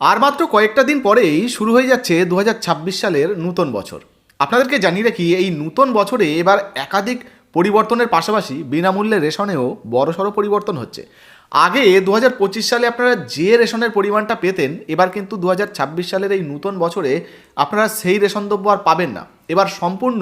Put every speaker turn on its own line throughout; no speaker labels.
আর মাত্র কয়েকটা দিন পরেই শুরু হয়ে যাচ্ছে দু হাজার ছাব্বিশ সালের নূতন বছর। আপনাদেরকে জানিয়ে রাখি, এই নূতন বছরে এবার একাধিক পরিবর্তনের পাশাপাশি বিনামূল্যে রেশনেও বড়সড় পরিবর্তন হচ্ছে। আগে দু হাজার পঁচিশ সালে আপনারা যে রেশনের পরিমাণটা পেতেন, এবার কিন্তু দু হাজার ছাব্বিশ সালের এই নূতন বছরে আপনারা সেই রেশন দ্রব্য আর পাবেন না। এবার সম্পূর্ণ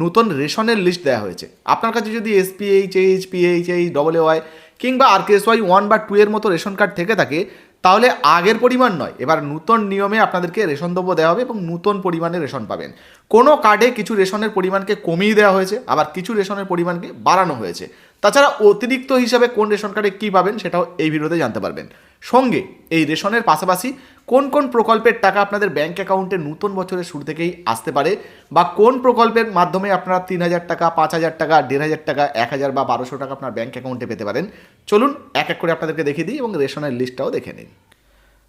নূতন রেশনের লিস্ট দেওয়া হয়েছে। আপনার কাছে যদি SPH H PH H double Y কিংবা আর কে ওয়াই ওয়ান বা টু এর মতো রেশন কার্ড থেকে থাকে তাহলে আগের পরিমাণ নয়। এবার নূতন নিয়মে আপনাদেরকে রেশন দ্রব্য দেওয়া হবে এবং নূতন পরিমাণে রেশন পাবেন। কোনো কার্ডে কিছু রেশনের পরিমাণকে কমিয়ে দেওয়া হয়েছে, আবার কিছু রেশনের পরিমাণকে বাড়ানো হয়েছে। তাছাড়া অতিরিক্ত হিসাবে কোন রেশন কার্ডে কী পাবেন সেটাও এই ভিডিওতে জানতে পারবেন। সঙ্গে এই রেশনের পাশাপাশি কোন কোন প্রকল্পের টাকা আপনাদের ব্যাংক অ্যাকাউন্টে নতুন বছরের শুরু থেকেই আসতে পারে বা কোন প্রকল্পের মাধ্যমে আপনারা তিন হাজার টাকা, পাঁচ হাজার টাকা, দেড় হাজার টাকা, এক হাজার বা বারোশো টাকা আপনার ব্যাংক অ্যাকাউন্টে পেতে পারেন। চলুন এক এক করে আপনাদেরকে দেখিয়ে দিই এবং রেশনের লিস্টটাও দেখে নিন।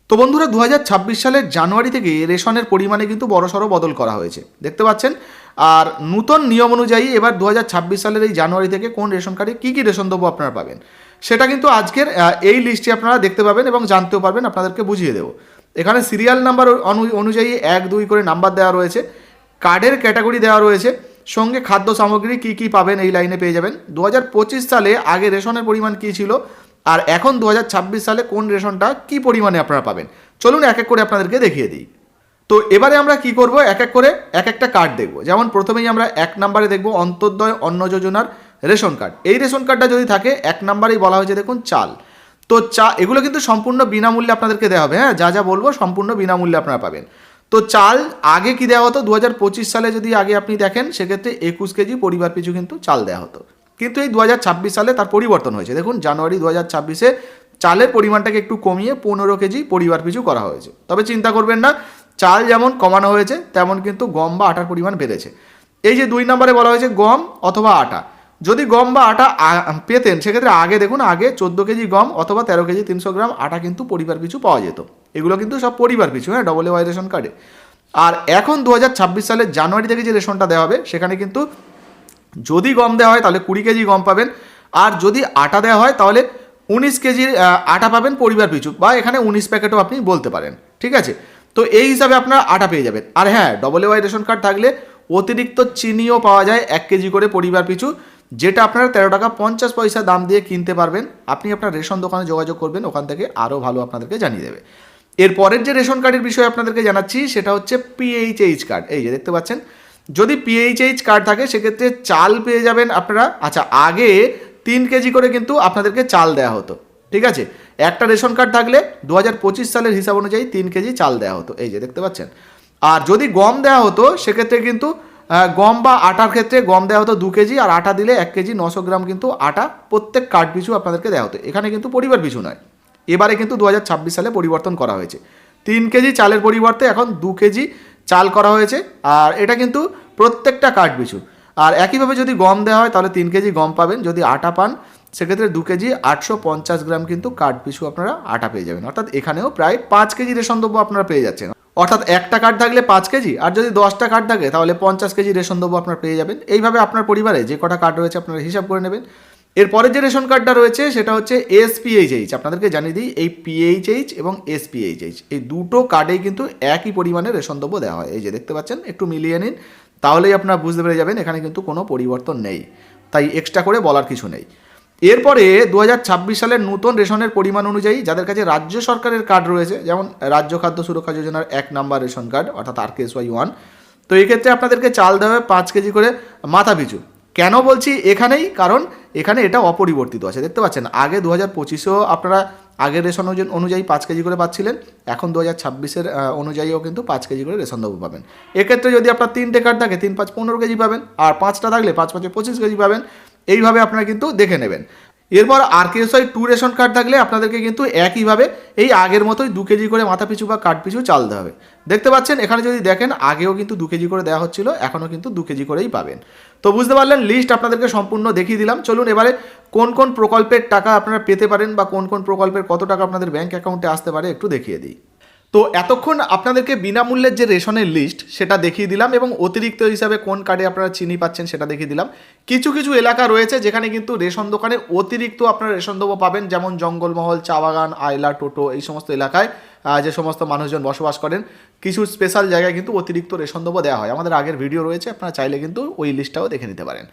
তো বন্ধুরা দু হাজার ছাব্বিশ সালের জানুয়ারি থেকে রেশনের পরিমাণে কিন্তু বড়সড় বদল করা হয়েছে। দেখতে পাচ্ছেন আর নূতন নিয়ম অনুযায়ী এবার দু হাজার ছাব্বিশ সালের এই জানুয়ারি থেকে কোন রেশন কার্ডে কী কী রেশন দ্রব্য আপনারা পাবেন। সেটা কিন্তু আজকের এই লিস্টে আপনারা দেখতে পাবেন এবং জানতেও পারবেন, আপনাদেরকে বুঝিয়ে দেবো। এখানে সিরিয়াল নাম্বার অনু- অনুযায়ী এক, দুই করে নাম্বার দেওয়া রয়েছে কার্ডের ক্যাটাগরি দেওয়া রয়েছে, সঙ্গে খাদ্য সামগ্রী কী কী পাবেন এই লাইনে পেয়ে যাবেন। দু হাজার পঁচিশ সালে আগে রেশনের পরিমাণ কী ছিল, আর এখন দু হাজার ছাব্বিশ সালে কোন রেশনটা কি পরিমাণে আপনারা পাবেন। চলুন এক এক করে আপনাদেরকে দেখিয়ে দিই। তো এবারে আমরা কি করব? এক এক করে এক একটা কার্ড দেখব। যেমন প্রথমেই আমরা এক নম্বরে দেখব অন্তর্দয়, অন্ন যোজনার রেশন কার্ড এই রেশন কার্ডটা যদি থাকে, এক নম্বরেই বলা হয়েছে দেখুন চাল। তো চা, এগুলো কিন্তু সম্পূর্ণ বিনামূল্যে আপনাদেরকে দেওয়া হবে হ্যাঁ? যা যা বলব সম্পূর্ণ বিনামূল্যে আপনারা পাবেন। তো চাল আগে কি দেওয়া হতো? দু হাজার পঁচিশ সালে যদি আগে আপনি দেখেন, সেক্ষেত্রে একুশ কেজি পরিবার পিছু কিন্তু চাল দেওয়া হতো। কিন্তু এই দু হাজার ছাব্বিশ সালে তার পরিবর্তন হয়েছে। দেখুন, জানুয়ারি দু হাজার চালের পরিমাণটাকে একটু কমিয়ে পনেরো কেজি পরিবার পিছু করা হয়েছে। তবে চিন্তা করবেন না চাল যেমন কমানো হয়েছে, তেমন কিন্তু গম বা আটার পরিমাণ বেড়েছে। এই যে দুই নম্বরে বলা হয়েছে গম অথবা আটা। যদি গম বা আটা পেতেন, সেক্ষেত্রে আগে দেখুন, আগে চোদ্দ কেজি গম অথবা তেরো কেজি তিনশো গ্রাম আটা কিন্তু পরিবার পিছু পাওয়া যেত। এগুলো কিন্তু সব পরিবার পিছু হ্যাঁ ডবল ওয়াই রেশন কার্ডে আর এখন দু হাজার ছাব্বিশ সালের জানুয়ারি থেকে যে রেশনটা দেওয়া হবে, সেখানে কিন্তু যদি গম দেওয়া হয়, তাহলে কুড়ি কেজি গম পাবেন। আর যদি আটা দেওয়া হয়, তাহলে উনিশ কেজির আটা পাবেন পরিবার পিছু, বা এখানে উনিশ প্যাকেটও আপনি বলতে পারেন। ঠিক আছে? তো এই হিসাবে আপনারা আটা পেয়ে যাবেন। আর হ্যাঁ ডবল ওয়াই রেশন কার্ড থাকলে অতিরিক্ত চিনিও পাওয়া যায় এক কেজি করে পরিবার পিছু, যেটা আপনারা তেরো টাকা পঞ্চাশ পয়সা দাম দিয়ে কিনতে পারবেন। আপনি আপনার রেশন দোকানে যোগাযোগ করবেন, ওখান থেকে আরও ভালো আপনাদেরকে জানিয়ে দেবে। এর পরের যে রেশন কার্ডের বিষয়ে আপনাদেরকে জানাচ্ছি, সেটা হচ্ছে পিএইচএইচ কার্ড এই যে দেখতে পাচ্ছেন, যদি পিএইচএইচ কার্ড থাকে, সেক্ষেত্রে চাল পেয়ে যাবেন আপনারা। আচ্ছা আগে তিন কেজি করে কিন্তু আপনাদেরকে চাল দেওয়া হতো। ঠিক আছে? একটা রেশন কার্ড থাকলে দু হাজার পঁচিশ সালের হিসাব অনুযায়ী তিন কেজি চাল দেওয়া হতো। এই যে, দেখতে পাচ্ছেন? আর যদি গম দেওয়া হতো, সেক্ষেত্রে কিন্তু গম বা আটার ক্ষেত্রে গম দেওয়া হতো দু কেজি, আর আটা দিলে এক কেজি নশো গ্রাম কিন্তু আটা প্রত্যেক কার্ড পিছু আপনাদেরকে দেওয়া হতো। এখানে কিন্তু পরিবার পিছু নয়। এবারে কিন্তু দু হাজার ছাব্বিশ সালে পরিবর্তন করা হয়েছে। তিন কেজি চালের পরিবর্তে এখন দু কেজি চাল করা হয়েছে, আর এটা কিন্তু প্রত্যেকটা কার্ড পিছু। আর একইভাবে যদি গম দেওয়া হয়, তাহলে তিন কেজি গম পাবেন। যদি আটা পান সেক্ষেত্রে দু কেজি আটশো পঞ্চাশ গ্রাম কিন্তু কার্ড পিছু আপনারা আটা পেয়ে যাবেন। অর্থাৎ এখানেও প্রায় পাঁচ কেজি রেশন দ্রব্য আপনারা পেয়ে যাচ্ছেন। অর্থাৎ একটা কার্ড থাকলে পাঁচ কেজি, আর যদি দশটা কার্ড থাকে তাহলে পঞ্চাশ কেজি রেশন দ্রব্য আপনারা পেয়ে যাবেন। এইভাবে আপনার পরিবারে যে কটা কার্ড রয়েছে আপনারা হিসাব করে নেবেন। এরপরে যে রেশন কার্ডটা রয়েছে সেটা হচ্ছে এসপিএইচএইচ। আপনাদেরকে জানিয়ে দিই, এই পিএইচএইচ এবং এসপিএইচএইচ, এই দুটো কার্ডেই কিন্তু একই পরিমাণে রেশন দ্রব্য দেওয়া হয়। এই যে দেখতে পাচ্ছেন, একটু মিলিয়ে নিন, তাহলেই আপনারা বুঝতে পেরে যাবেন এখানে কিন্তু কোনো পরিবর্তন নেই। তাই এক্সট্রা করে বলার কিছু নেই। এরপরে দু হাজার ছাব্বিশ সালের নতুন রেশনের পরিমাণ অনুযায়ী যাদের কাছে রাজ্য সরকারের কার্ড রয়েছে, যেমন রাজ্য খাদ্য সুরক্ষা যোজনার এক নাম্বার রেশন কার্ড অর্থাৎ আর কেস ওয়াই ওয়ান তো এই ক্ষেত্রে আপনাদেরকে চাল দেওয়া হবে পাঁচ কেজি করে মাথা পিছু। কেন বলছি এখানেই? কারণ এখানে এটা অপরিবর্তিত আছে, দেখতে পাচ্ছেন? আগে দু হাজার পঁচিশেও আপনারা আগের রেশন অনুযায়ী- অনুযায়ী পাঁচ কেজি করে পাচ্ছিলেন, এখন দু হাজার ছাব্বিশের অনুযায়ীও কিন্তু পাঁচ কেজি করে রেশন দেবো পাবেন। এক্ষেত্রে যদি আপনার তিনটে কার্ড থাকে, তিন পাঁচ পনেরো কেজি পাবেন, আর পাঁচটা থাকলে পাঁচ পাঁচে পঁচিশ কেজি পাবেন। এইভাবে আপনারা কিন্তু দেখে নেবেন। এরপর R KSI two ration card থাকলে আপনাদেরকে কিন্তু একইভাবে এই আগের মতোই দু কেজি করে মাথা পিছু বা কার্ড পিছু চাল দেওয়া হবে। দেখতে পাচ্ছেন, এখানে যদি দেখেন, আগেও কিন্তু দু কেজি করে দেওয়া হচ্ছিল, এখনও কিন্তু দু কেজি করেই পাবেন। তো বুঝতে পারলেন লিস্ট আপনাদেরকে সম্পূর্ণ দেখিয়ে দিলাম। চলুন এবারে কোন কোন প্রকল্পের টাকা আপনারা পেতে পারেন বা কোন কোন প্রকল্পের কত টাকা আপনাদের ব্যাংক অ্যাকাউন্টে আসতে পারে একটু দেখিয়ে দিই। তো এতক্ষণ আপনাদেরকে বিনামূল্যের যে রেশনের লিস্ট সেটা দেখিয়ে দিলাম এবং অতিরিক্ত হিসাবে কোন কার্ডে আপনারা চিনি পাচ্ছেন সেটা দেখিয়ে দিলাম। কিছু কিছু এলাকা রয়েছে যেখানে কিন্তু রেশন দোকানে অতিরিক্ত আপনারা রেশন দেবো পাবেন, যেমন জঙ্গলমহল, চা বাগান, আয়লা, টোটো, এই সমস্ত এলাকায় যে সমস্ত মানুষজন বসবাস করেন। কিছু স্পেশাল জায়গায় কিন্তু অতিরিক্ত রেশন দেবো দেওয়া হয়। আমাদের আগের ভিডিও রয়েছে, আপনারা চাইলে কিন্তু ওই লিস্টটাও দেখে নিতে পারেন।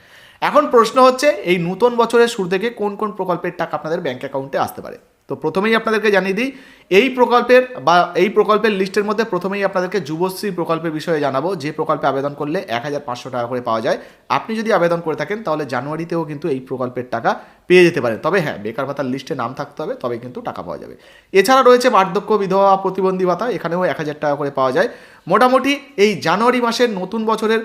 এখন প্রশ্ন হচ্ছে, এই নতুন বছরের শুরু থেকে কোন কোন প্রকল্পের টাকা আপনাদের ব্যাঙ্ক অ্যাকাউন্টে আসতে পারে? তো প্রথমেই আপনাদেরকে জানিয়ে দিই, এই প্রকল্পের বা এই প্রকল্পের লিস্টের মধ্যে প্রথমেই আপনাদেরকে যুবশ্রী প্রকল্পের বিষয়ে জানাব, যে প্রকল্পে আবেদন করলে এক হাজার পাঁচশো টাকা করে পাওয়া যায়। আপনি যদি আবেদন করে থাকেন, তাহলে জানুয়ারিতেও কিন্তু এই প্রকল্পের টাকা পেয়ে যেতে পারেন। তবে হ্যাঁ বেকার ভাতার লিস্টে নাম থাকতে হবে, তবে কিন্তু টাকা পাওয়া যাবে। এছাড়া রয়েছে বার্ধক্য বিধবা প্রতিবন্ধী ভাতা, এখানেও এক হাজার টাকা করে পাওয়া যায়। মোটামুটি এই জানুয়ারি মাসের নতুন বছরের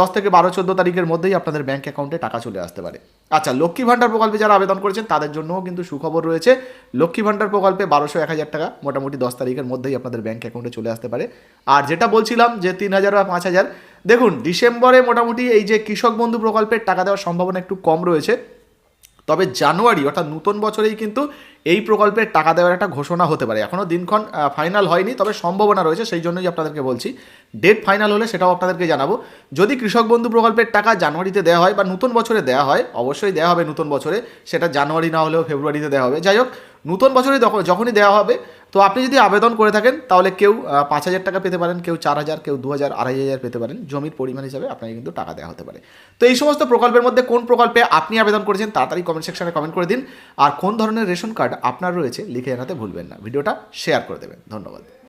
দশ থেকে বারো, চোদ্দ তারিখের মধ্যেই আপনাদের ব্যাঙ্ক অ্যাকাউন্টে টাকা চলে আসতে পারে। আচ্ছা লক্ষ্মী ভাণ্ডার প্রকল্পে যারা আবেদন করেছেন, তাদের জন্যও কিন্তু সুখবর রয়েছে। লক্ষ্মী ভাণ্ডার প্রকল্পে বারোশো এক হাজার টাকা মোটামুটি দশ তারিখের মধ্যেই আপনাদের ব্যাঙ্ক অ্যাকাউন্টে চলে আসতে পারে। আর যেটা বলছিলাম যে তিন হাজার বা পাঁচ হাজার, দেখুন, ডিসেম্বরে মোটামুটি এই যে কৃষক বন্ধু প্রকল্পের টাকা দেওয়ার সম্ভাবনা একটু কম রয়েছে। তবে জানুয়ারি অর্থাৎ নতুন বছরেই কিন্তু এই প্রকল্পের টাকা দেওয়ার একটা ঘোষণা হতে পারে। এখনও দিনক্ষণ ফাইনাল হয়নি, তবে সম্ভাবনা রয়েছে, সেই জন্যই আপনাদেরকে বলছি। ডেট ফাইনাল হলে সেটাও আপনাদেরকে জানাব। যদি কৃষক বন্ধু প্রকল্পের টাকা জানুয়ারিতে দেওয়া হয় বা নতুন বছরে দেওয়া হয়, অবশ্যই দেওয়া হবে নতুন বছরে। সেটা জানুয়ারি না হলেও ফেব্রুয়ারিতে দেওয়া হবে। যাই হোক, নতুন বছরে যখনই দেওয়া হবে তো আপনি যদি আবেদন করে থাকেন, তাহলে কেউ পাঁচ হাজার টাকা পেতে পারেন, কেউ চার হাজার, কেউ দু হাজার, আড়াই হাজার পেতে পারেন। জমির পরিমাণ হিসাবে আপনাকে কিন্তু টাকা দেওয়া হতে পারে। তো এই সমস্ত প্রকল্পের মধ্যে কোন প্রকল্পে আপনি আবেদন করেছেন, তাড়াতাড়ি কমেন্ট সেকশনে কমেন্ট করে দিন। আর কোন ধরনের রেশন কার্ড আপনার রয়েছে, লিখে জানাতে ভুলবেন না। ভিডিওটা শেয়ার করে দেবেন। ধন্যবাদ।